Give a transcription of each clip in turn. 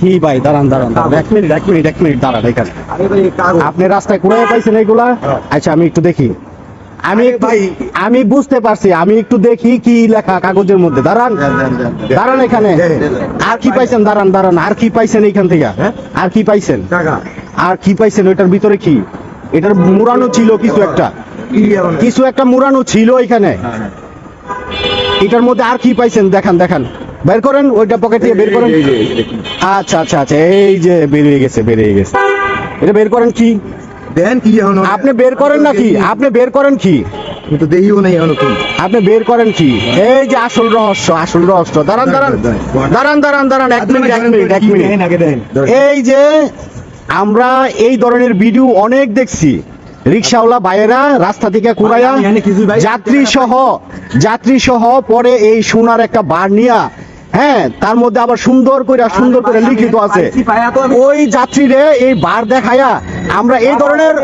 কি ভাই দাঁড়ান দাঁড়ান দাঁড়ান। এক মিনিট এক মিনিট এক মিনিট দাঁড়ান এখানে। আপনি রাস্তায় কুড়াই পাইছেন এইগুলা? আচ্ছা আমি একটু দেখি। আমি ভাই। আমি বুঝতে পারছি আমি একটু দেখি কি লেখা কাগজের মধ্যে। দাঁড়ান। দাঁড়ান এখানে। আর কি পাইছেন? দাঁড়ান দাঁড়ান। আর কি পাইছেন এইখান থেকে? হ্যাঁ? আর কি পাইছেন? আর কি পাইছেন? ওইটার ভিতরে কি? এটার মুরানো ছিল কিছু একটা। কিছু একটা মুরানো ছিল এখানে। এটার মধ্যে আর কি পাইছেন? দেখান দেখান। বের করেন ওইটা পকেট থেকে বের করেন। আচ্ছা আচ্ছা আচ্ছা এই যে বেরিয়ে গেছে বেরিয়ে গেছে। এটা বের করেন কি? দেন কি এখন আপনি বের করেন নাকি আপনি বের করেন কি? তো দেখিও নাই এখন কি আপনি বের করেন কি? এই যে আসল রহস্য আসল রহস্য। দাঁড়ান দাঁড়ান দাঁড়ান দাঁড়ান দাঁড়ান। এক মিনিট এক মিনিট এক মিনিট। এই যে আমরা এই ধরনের ভিডিও অনেক দেখছি। রিক্সাওয়ালা ভাইয়েরা রাস্তা থেকে কুড়াইয়া যাত্রী সহ যাত্রী সহ পরে এই সোনার একটা বার নিয়া হ্যাঁ তার মধ্যে আবার সুন্দর করে সুন্দর করে লিখিত আছে। ওই যাত্রীরে এই বার দেখায়া আমরা এই ধরনের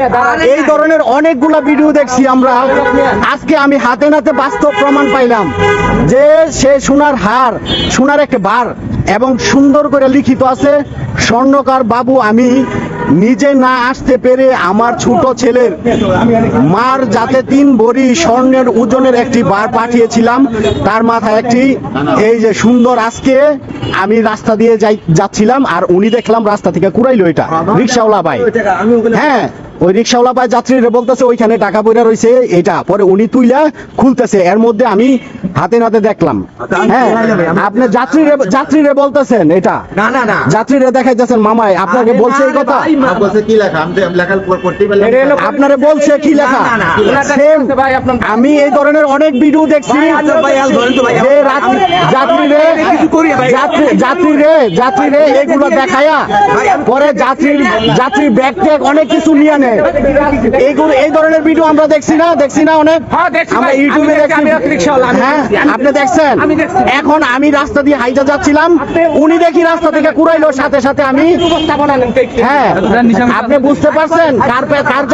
এই ধরনের অনেকগুলা ভিডিও দেখছি আমরা। আজকে আমি হাতে নাতে বাস্তব প্রমাণ পাইলাম যে সে সোনার হার সোনার একটা বার এবং সুন্দর করে লিখিত আছে স্বর্ণকার বাবু আমি নিজে না আসতে পেরে আমার ছোট ছেলের মার যাতে তিন ভরি স্বর্ণের ওজনের একটি বার পাঠিয়েছিলাম তার মাথায় একটি এই যে সুন্দর আজকে আমি রাস্তা দিয়ে যাই যাচ্ছিলাম আর উনি দেখলাম রাস্তা থেকে কুড়াইলো এটা রিক্সাওয়ালা ভাই। হ্যাঁ ওই রিক্সাওয়ালা ভাই যাত্রীরা বলতেছে ওইখানে টাকা পয়সা রয়েছে এটা। পরে উনি তুইলা খুলতেছে। এর মধ্যে আমি হাতে নাতে দেখলাম। হ্যাঁ আপনি যাত্রীরে যাত্রীরে বলতেছেন এটা। না না না। যাত্রীরা দেখাইতেছেন মামাই আপনাকে বলছে এই কথা। বলছে কি লেখা? আমি লেখা করতে পারলাম আপনারে বলছে কি লেখা? আপনার- আমি এই ধরনের অনেক ভিডিও দেখছি। যে যাত্রীরে যাত্রী যাত্রীরে যাত্রীরে এগুলো দেখায়া পরে যাত্রীর যাত্রী ব্যাগ ট্যাগ অনেক কিছু নিয়ে এই ধরনের ভিডিও আমরা দেখছি না দেখছি না অনেক। হ্যাঁ, আমরা ইউটিউবে দেখছি, হ্যাঁ আপনি দেখছেন? এখন আমি রাস্তা দিয়ে হাইটা যাচ্ছিলাম। উনি দেখি রাস্তা থেকে কুড়াইলো সাথে সাথে আমি। হ্যাঁ আপনি বুঝতে পারছেন? কার কার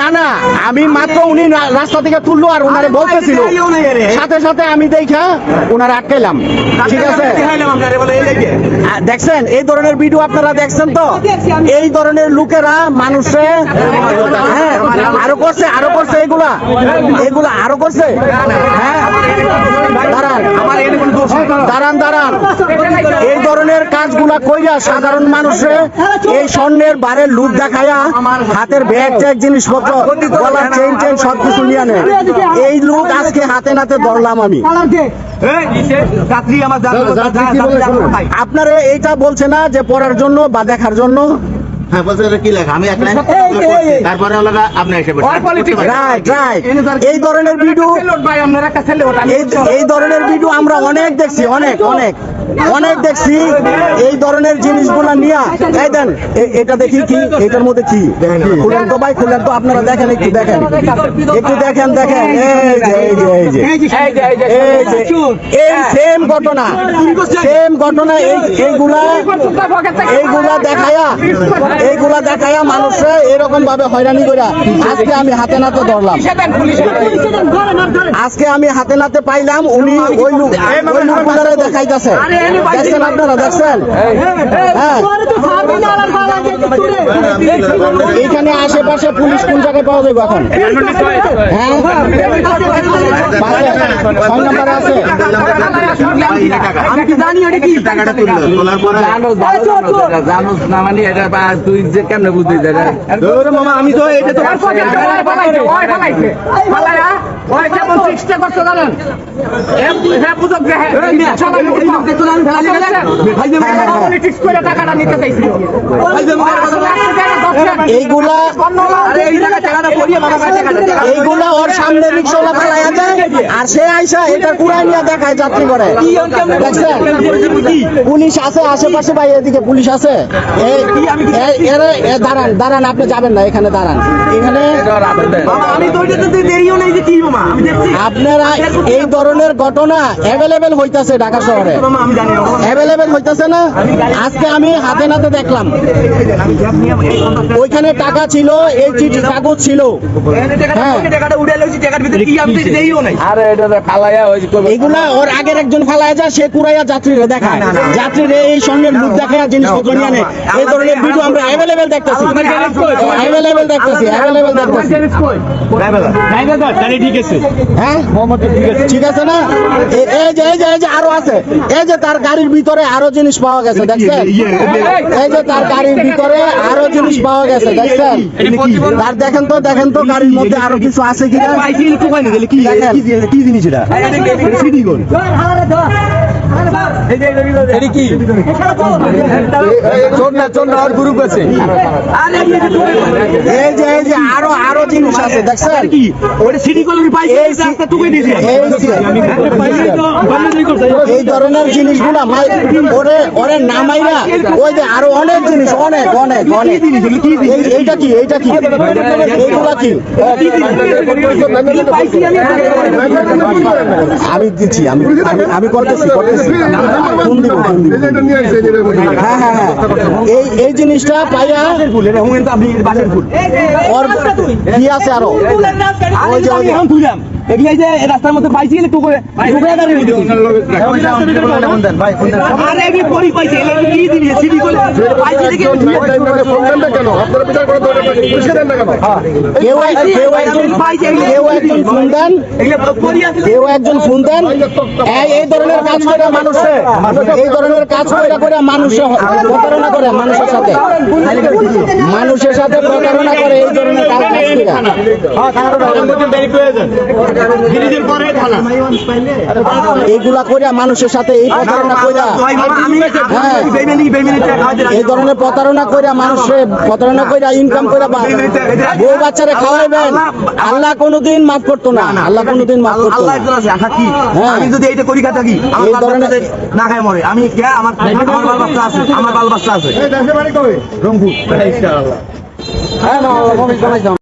না না। আমি মাত্র উনি রাস্তা থেকে তুললো আর উনারে বলতেছিল। সাথে সাথে আমি দেখা উনার আটকাইলাম। ঠিক আছে? দেখছেন? এই ধরনের ভিডিও আপনারা দেখছেন তো? এই ধরনের লোকেরা মানুষে হ্যাঁ করছে, আরও করছে এগুলা? এগুলা আরও করছে? হ্যাঁ? দাঁড়ান। দাঁড়ান এই ধরনের কাজগুলা কইরা সাধারণ মানুষে এই স্বর্ণের বারের লুট দেখায়া হাতের ব্যাগ ট্যাগ জিনিসপত্র, গলার চেন চেন সবকিছু নিয়ে নেয় এই লুট আজকে হাতে নাতে ধরলাম আমি। আপনারা এইটা বলছে না যে পড়ার জন্য বা দেখার জন্য? হ্যাঁ বলছে এটা কি লেখা? আমি এক লাইন তারপরে হলো আপনি এসে রাইট রাইট এই ধরনের ভিডিও ছেলেওট আপনার একটা ছেলেওট, এই এই ধরনের ভিডিও আমরা অনেক দেখছি অনেক অনেক। অনেক দেখছি এই ধরনের জিনিসগুলা নিয়ে এই দেন এটা দেখি কি এটার মধ্যে কি? খুলেন তো ভাই খুলেন তো আপনারা দেখেন একটু দেখেন। একটু দেখেন দেখেন এই যে এই যে এই যে এই যে, সেম ঘটনা সেম ঘটনা এই এইগুলা এইগুলা দেখায়া এইগুলা দেখায়া মানুষরা এরকম ভাবে হয়রানি কইরা আজকে আমি হাতে নাতে ধরলাম। আজকে আমি হাতে নাতে পাইলাম উনি ওই লোক ওই লোকগুলারে দেখাইতেছে। দেখছেন আপনারা দেখছেন হ্যাঁ এইখানে আশেপাশে পুলিশ কোন জায়গায় পাওয়া যাবে এখন হ্যাঁ ছয় নাম্বার আছে আমি কি জানি এটা কি টাকাটা তুললো তোলার পরে জানোস ভালো জানোস এটা, জানোস না মানে এটা তুই যে কেমনে বুঝবি এটা? মামা আমি তো এটা তো ওই ফালাইছে, ওই ফালাইছে। ফালাইয়া, ওই কেমন চেষ্টা করছে জানেন? এ- বুঝক যে হে- চালান করব। করে টাকাটা নিতে চাইছিল। এইগুলা ওর সামনে রিক্সাওয়ালা ফেলাইয়া দেয় আর সে আইসা এটা কুড়াই নিয়ে দেখায় যাত্রী করে পুলিশ আছে আশেপাশে ভাই এদিকে পুলিশ আছে? দাঁড়ান দাঁড়ান আপনি যাবেন না এখানে দাঁড়ান। এখানে আমি আপনারা এই ধরনের ঘটনা অ্যাভেলেবেল হইতাছে ঢাকা শহরে। অ্যাভেলেবেল হইতাছে না? আজকে আমি হাতে নাতে দেখলাম। ওইখানে টাকা ছিল এই চিঠি কাগজ ছিল। হ্যাঁ। এগুলা ওর আগের একজন ফালায় যায় সে কুড়াইয়া যাত্রীরা দেখায়। যাত্রীরা এই স্বর্ণের মুখ দেখায় জিনিসপত্র নিয়ে এই ধরনের ভিডিও আমরা অ্যাভেলেবেল দেখতেছি। অ্যাভেলেবেল দেখতেছি হ্যাঁ? ঠিক আছে। না? এই যে এই যে এই যে আরও আছে। এই যে তার গাড়ির ভিতরে আরও জিনিস পাওয়া গেছে দেখছেন? এই যে তার গাড়ির ভিতরে আরও জিনিস পাওয়া গেছে দেখছেন? তার দেখেন তো দেখেন তো গাড়ির মধ্যে আরও কিছু আছে কিনা? কি জিনিস এটা? এই যে আরও আরও জিনিস আছে দেখছেন? এই এই- এই ধরনের জিনিসগুলা ওরে ওরে নামাইরা ওই যে আরও অনেক জিনিস অনেক অনেক অনেক। এইটা কি? এইটা কি? এইগুলা কি? আমি দিচ্ছি আমি আমি আমি করতেছি করতেছি। ফোন দিব ফোন দিব। হ্যাঁ হ্যাঁ হ্যাঁ। এই এই জিনিসটা পাইয়া কি আছে আরও? ওই যে যে রাস্তার মধ্যে পাইছি করে টুকরে মধ্যে আরে আমি পরি পাইছি এলে কি দিবি সিডি করে পাইছি দেখে কেউ এক- কেউ একজন কেউ একজন ফোন দেন। এগুলো পরি আছে কেউ একজন ফোন দেন। এই এই ধরনের কাজ করে মানুষে। এই ধরনের কাজ করে করে মানুষে প্রতারণা করে মানুষের সাথে। মানুষের সাথে প্রতারণা করে এই ধরনের কাজ কাজ করে এইগুলা করে মানুষের সাথে এই প্রতারণা কইরা হ্যাঁ। এই ধরনের প্রতারণা কইরা মানুষের প্রতারণা কইরা ইনকাম কইরা বউ বাচ্চারে খাওয়াইবেন। আল্লাহ কোনোদিন মাফ করতো না। আল্লাহ কোনোদিন মাফ করতো না। হ্যাঁ। আমি যদি এইটা করি থাকি এই ধরনের- না খায় মরে। আমি আমার আমার বাল বাচ্চা আছে আমার বাল বাচ্চা আছে। হ্যাঁ না।